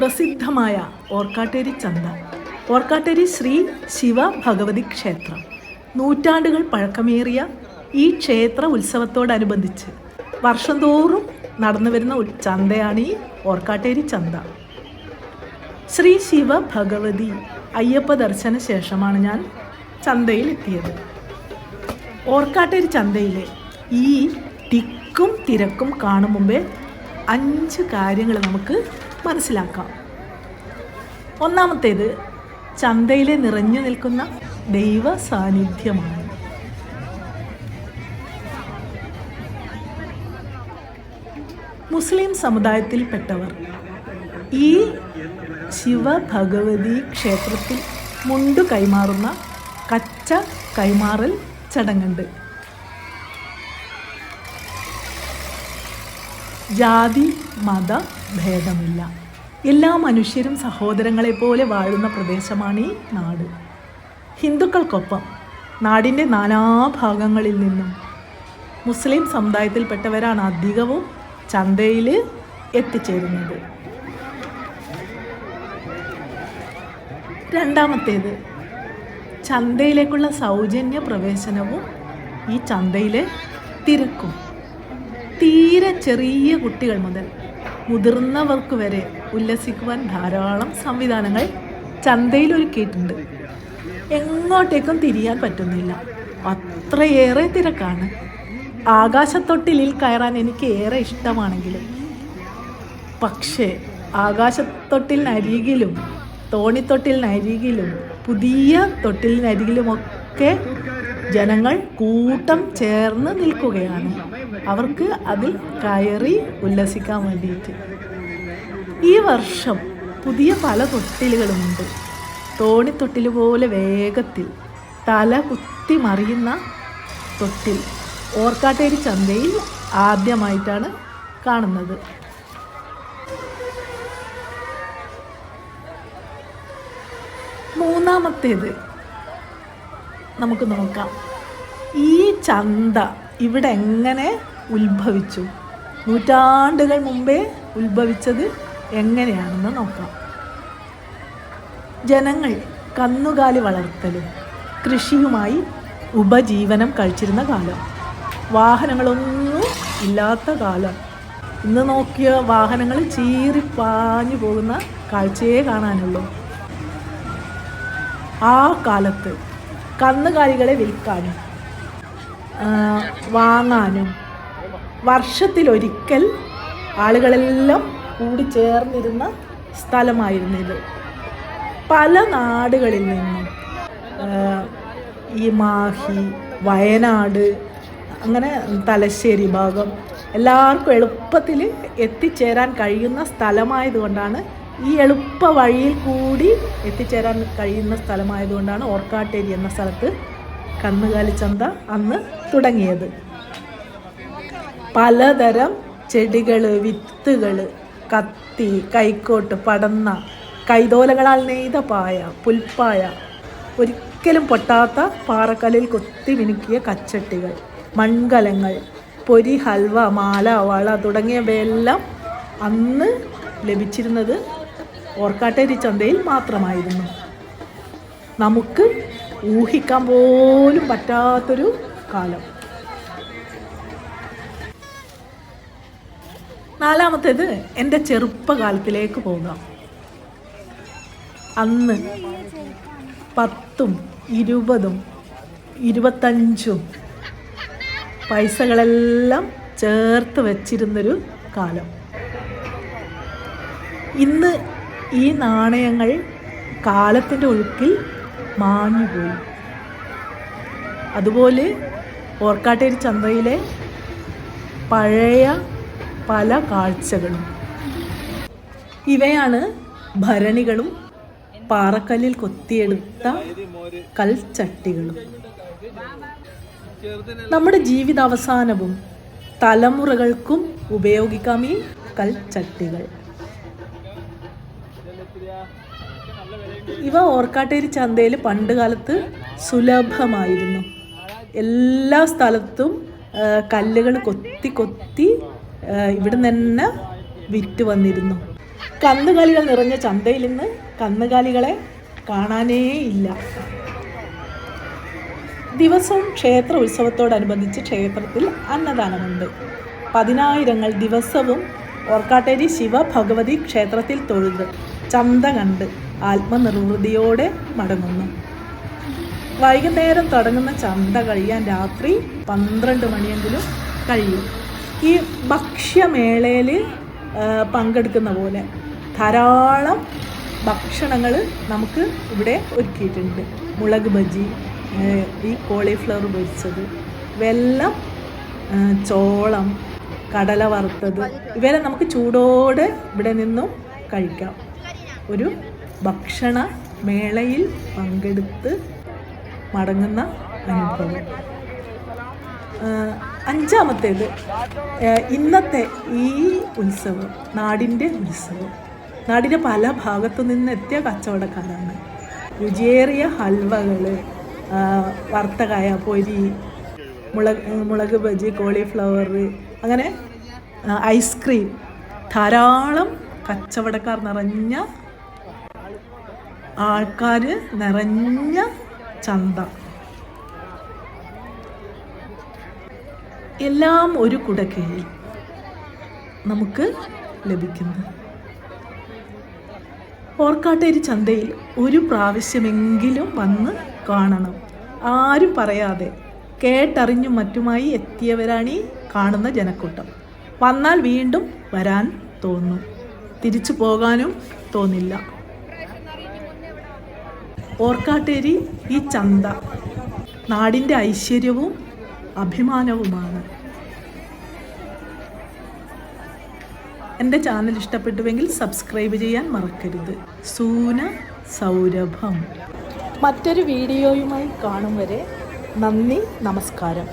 പ്രസിദ്ധമായ ഓർക്കാട്ടേരി ചന്ത. ഓർക്കാട്ടേരി ശ്രീ ശിവ ഭഗവതി ക്ഷേത്രം. നൂറ്റാണ്ടുകൾ പഴക്കമേറിയ ഈ ക്ഷേത്ര ഉത്സവത്തോടനുബന്ധിച്ച് വർഷം തോറും നടന്നു വരുന്ന ചന്തയാണ് ഈ ഓർക്കാട്ടേരി ചന്ത. ശ്രീ ശിവ ഭഗവതി അയ്യപ്പ ദർശന ശേഷമാണ് ഞാൻ ചന്തയിൽ എത്തിയത് ഓർക്കാട്ടേരി ചന്തയിലെ ഈ തിക്കും തിരക്കും കാണും മുമ്പേ അഞ്ച് കാര്യങ്ങൾ നമുക്ക് മനസ്സിലാക്കാം. ഒന്നാമത്തേത് ചന്തയിലെ നിറഞ്ഞു നിൽക്കുന്ന ദൈവ സാന്നിധ്യമാണ്. മുസ്ലിം സമുദായത്തിൽപ്പെട്ടവർ ഈ ശിവഭഗവതി ക്ഷേത്രത്തിൽ മുണ്ടു കൈമാറുന്ന കച്ച കൈമാറൽ ചടങ്ങുണ്ട്. ജാതി മത ഭേദമില്ല. എല്ലാ മനുഷ്യരും സഹോദരങ്ങളെ പോലെ വാഴുന്ന പ്രദേശമാണ് ഈ നാട്. ഹിന്ദുക്കൾക്കൊപ്പം നാടിന്റെ നാനാഭാഗങ്ങളിൽ നിന്നും മുസ്ലിം സമുദായത്തിൽപ്പെട്ടവരാണ് അധികവും ചന്തയിൽ എത്തിച്ചേരുന്നത്. രണ്ടാമത്തേത് ചന്തയിലേക്കുള്ള സൗജന്യ പ്രവേശനവും ഈ ചന്തയിലെ തിരക്കും. തീരെ ചെറിയ കുട്ടികൾ മുതൽ മുതിർന്നവർക്ക് വരെ ഉല്ലസിക്കുവാൻ ധാരാളം സംവിധാനങ്ങൾ ചന്തയിൽ ഒരുക്കിയിട്ടുണ്ട് എങ്ങോട്ടേക്കും തിരിയാൻ പറ്റുന്നില്ല. അത്രയേറെ തിരക്കാണ്. ആകാശത്തൊട്ടിലിൽ കയറാൻ എനിക്ക് ഏറെ ഇഷ്ടമാണെങ്കിലും. പക്ഷേ ആകാശത്തൊട്ടിലിനരികിലും തോണിത്തൊട്ടിലിനരികിലും പുതിയ തൊട്ടിലിനരികിലുമൊക്കെ ജനങ്ങൾ കൂട്ടം ചേർന്ന് നിൽക്കുകയാണ്. അവർക്ക് അതിൽ കയറി ഉല്ലസിക്കാൻ വേണ്ടിയിട്ട്. ഈ വർഷം പുതിയ പല തൊട്ടിലുകളുമുണ്ട്. തോണിത്തൊട്ടിൽ പോലെ വേഗത്തിൽ തല കുത്തി മറിയുന്ന തൊട്ടിൽ. ഓർക്കാട്ടേരി ചന്തയിൽ ആദ്യമായിട്ടാണ് കാണുന്നത്. മൂന്നാമത്തേത് നമുക്ക് നോക്കാം. ഈ ചന്ത ഇവിടെ എങ്ങനെ ഉത്ഭവിച്ചു? നൂറ്റാണ്ടുകൾ മുമ്പേ ഉത്ഭവിച്ചത് എങ്ങനെയാണെന്ന് നോക്കാം. ജനങ്ങൾ കന്നുകാലി വളർത്തലും കൃഷിയുമായി ഉപജീവനം കഴിച്ചിരുന്ന കാലം. വാഹനങ്ങളൊന്നും ഇല്ലാത്ത കാലം. ഇന്ന് നോക്കിയ വാഹനങ്ങൾ ചീറിപ്പാഞ്ഞു പോകുന്ന കാഴ്ചയെ കാണാനുള്ളൂ. ആ കാലത്ത് കന്നുകാലികളെ വിൽക്കാനും വാങ്ങാനും വർഷത്തിലൊരിക്കൽ ആളുകളെല്ലാം കൂടി ചേർന്നിരുന്ന സ്ഥലമായിരുന്നു ഇത്. പല നാടുകളിൽ നിന്നും ഈ മാഹി വയനാട് അങ്ങനെ തലശ്ശേരി ഭാഗം എല്ലാവർക്കും എളുപ്പത്തിൽ എത്തിച്ചേരാൻ കഴിയുന്ന സ്ഥലമായതുകൊണ്ടാണ് ഈ എളുപ്പ വഴിയിൽ കൂടി എത്തിച്ചേരാൻ കഴിയുന്ന സ്ഥലമായതുകൊണ്ടാണ് ഓർക്കാട്ടേരി എന്ന സ്ഥലത്ത് കന്നുകാലി ചന്ത അന്ന് തുടങ്ങിയത്. പലതരം ചെടികൾ വിത്തുകൾ കത്തി കൈക്കോട്ട് പടന്ന കൈതോലകളാൽ നെയ്ത പായ പുൽപ്പായ ഒരിക്കലും പൊട്ടാത്ത പാറക്കല്ലിൽ കൊത്തി മിനുക്കിയ കച്ചട്ടികൾ മൺകലങ്ങൾ പൊരി ഹൽവ മാല വള തുടങ്ങിയവയെല്ലാം അന്ന് ലഭിച്ചിരുന്നത് ഓർക്കാട്ടേരി ചന്തയിൽ മാത്രമായിരുന്നു. നമുക്ക് ഊഹിക്കാൻ പോലും പറ്റാത്തൊരു കാലം. നാലാമത്തേത് എന്റെ ചെറുപ്പകാലത്തിലേക്ക് പോകാം അന്ന് പത്തും ഇരുപതും ഇരുപത്തഞ്ചും പൈസകളെല്ലാം ചേർത്ത് വച്ചിരുന്നൊരു കാലം. ഇന്ന് ഈ നാണയങ്ങൾ കാലത്തിന്റെ ഒഴുക്കിൽ മാഞ്ഞുപോയി. അതുപോലെ ഓർക്കാട്ടേരി ചന്തയിലെ പഴയ പല കാഴ്ചകളും. ഇവയാണ് ഭരണികളും പാറക്കല്ലിൽ കൊത്തിയെടുത്ത കൽച്ചട്ടികളും. നമ്മുടെ ജീവിതാവസാനവും തലമുറകൾക്കും ഉപയോഗിക്കാം ഈ കൽച്ചട്ടികൾ. ഇവ ഓർക്കാട്ടേരി ചന്തയിൽ പണ്ട് കാലത്ത് സുലഭമായിരുന്നു. എല്ലാ സ്ഥലത്തും കല്ലുകൾ കൊത്തി കൊത്തി ഇവിടെ ഇവിടുന്ന് തന്നെ വിറ്റ് വന്നിരുന്നു. കന്നുകാലികൾ നിറഞ്ഞ ചന്തയിൽ നിന്ന് കന്നുകാലികളെ കാണാനേ ഇല്ല. ദിവസവും ക്ഷേത്ര ഉത്സവത്തോടനുബന്ധിച്ച് ക്ഷേത്രത്തിൽ അന്നദാനമുണ്ട്. പതിനായിരങ്ങൾ ദിവസവും ഓർക്കാട്ടേരി ശിവ ഭഗവതി ക്ഷേത്രത്തിൽ തൊഴുത് ചന്ത കണ്ട് ആത്മനിർവൃതിയോടെ മടങ്ങുന്നു. വൈകുന്നേരം തുടങ്ങുന്ന ചന്ത കഴിയാൻ രാത്രി പന്ത്രണ്ട് മണിയെങ്കിലും കഴിയും. ഈ ഭക്ഷ്യമേളയിൽ പങ്കെടുക്കുന്ന പോലെ ധാരാളം ഭക്ഷണങ്ങൾ നമുക്ക് ഇവിടെ ഒരുക്കിയിട്ടുണ്ട്. മുളക് ബജി ഈ കോളിഫ്ലവർ പൊരിച്ചത് വെല്ലം ചോളം കടല വറുത്തത് ഇവരെ നമുക്ക് ചൂടോടെ ഇവിടെ നിന്നും കഴിക്കാം. ഒരു ഭക്ഷണ മേളയിൽ പങ്കെടുത്ത് മടങ്ങുന്ന അനുഭവം. അഞ്ചാമത്തേത് ഇന്നത്തെ ഈ ഉത്സവം നാടിന്റെ ഉത്സവം. നാടിന്റെ പല ഭാഗത്തു നിന്ന് എത്തിയ കച്ചവടക്കാരാണ്. രുചിയേറിയ ഹൽവകൾ വർത്തകായ പൊരി മുളക് മുളക് ബജി കോളിഫ്ലവർ അങ്ങനെ ഐസ്ക്രീം. ധാരാളം കച്ചവടക്കാർ നിറഞ്ഞ ആൾക്കാർ നിറഞ്ഞ ചന്ത. എല്ലാം ഒരു കുടക്കീഴിൽ നമുക്ക് ലഭിക്കുന്നു. ഓർക്കാട്ടേരി ചന്തയിൽ ഒരു പ്രാവശ്യമെങ്കിലും വന്ന് കാണണം. ആരും പറയാതെ കേട്ടറിഞ്ഞും മറ്റുമായി എത്തിയവരാണ് ഈ കാണുന്ന ജനക്കൂട്ടം. വന്നാൽ വീണ്ടും വരാൻ തോന്നും. തിരിച്ചു പോകാനും തോന്നില്ല. ഓർക്കാട്ടേരി ഈ ചന്ത നാടിന്റെ ഐശ്വര്യവും അഭിമാനവുമാണ്. എന്റെ ചാനൽ ഇഷ്ടപ്പെട്ടുവെങ്കിൽ സബ്സ്ക്രൈബ് ചെയ്യാൻ മറക്കരുത്. സൂന സൗരഭം. മറ്റൊരു വീഡിയോയുമായി കാണും വരെ നന്ദി നമസ്കാരം.